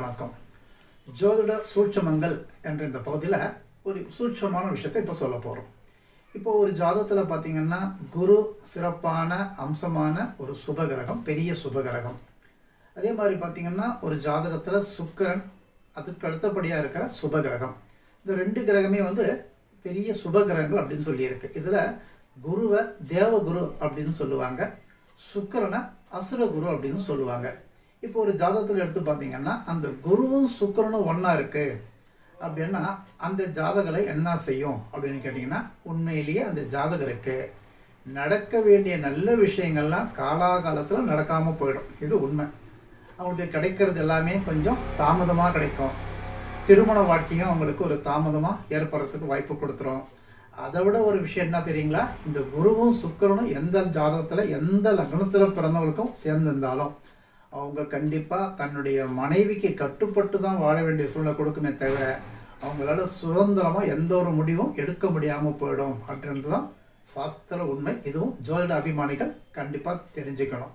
வணக்கம். ஜோதிட சூட்சமங்கள் என்ற இந்த பகுதியில் ஒரு சூட்சமான விஷயத்தை இப்போ சொல்ல போகிறோம் இப்போ ஒரு ஜாதகத்தில் பார்த்தீங்கன்னா குரு சிறப்பான அம்சமான ஒரு சுபகிரகம் பெரிய சுபகிரகம். அதே மாதிரி பார்த்திங்கன்னா ஒரு ஜாதகத்தில் சுக்கிரன் அதுக்கு அடுத்தபடியாக இருக்கிற சுபகிரகம். இந்த ரெண்டு கிரகமே வந்து பெரிய சுபகிரகங்கள் அப்படின்னு சொல்லியிருக்கு. இதில் குருவை தேவகுரு அப்படின்னு சொல்லுவாங்க. சுக்கிரனை அசுரகுரு அப்படின்னு சொல்லுவாங்க. இப்போ ஒரு ஜாதகத்தில் எடுத்து பார்த்தீங்கன்னா அந்த குருவும் சுக்கரனும் ஒன்றா இருக்குது அப்படின்னா அந்த ஜாதகரை என்ன செய்யும்? அப்படின்னு கேட்டிங்கன்னா உண்மையிலேயே அந்த ஜாதகருக்கு நடக்க வேண்டிய நல்ல விஷயங்கள்லாம் காலாகாலத்தில் நடக்காமல் போயிடும். இது உண்மை. அவங்களுக்கு கிடைக்கிறது எல்லாமே கொஞ்சம் தாமதமாக கிடைக்கும். திருமண வாழ்க்கையும் அவங்களுக்கு ஒரு தாமதமாக ஏற்படுறதுக்கு வாய்ப்பு கொடுத்துரும். அதை விட ஒரு விஷயம் என்ன தெரியுங்களா? இந்த குருவும் சுக்கிரனும் எந்த ஜாதகத்தில் எந்த லக்னத்தில் பிறந்தவங்களுக்கும் சேர்ந்திருந்தாலும் அவங்க கண்டிப்பாக தன்னுடைய மனைவிக்கு கட்டுப்பட்டு தான் வாழ வேண்டிய சூழலை கொடுக்குமே தவிர அவங்களால சுதந்திரமாக எந்த ஒரு முடிவும் எடுக்க முடியாமல் போயிடும் அப்படின்றது தான் சாஸ்திர உண்மை. இதுவும் ஜோதிட அபிமானிகள் கண்டிப்பாக தெரிஞ்சுக்கணும்.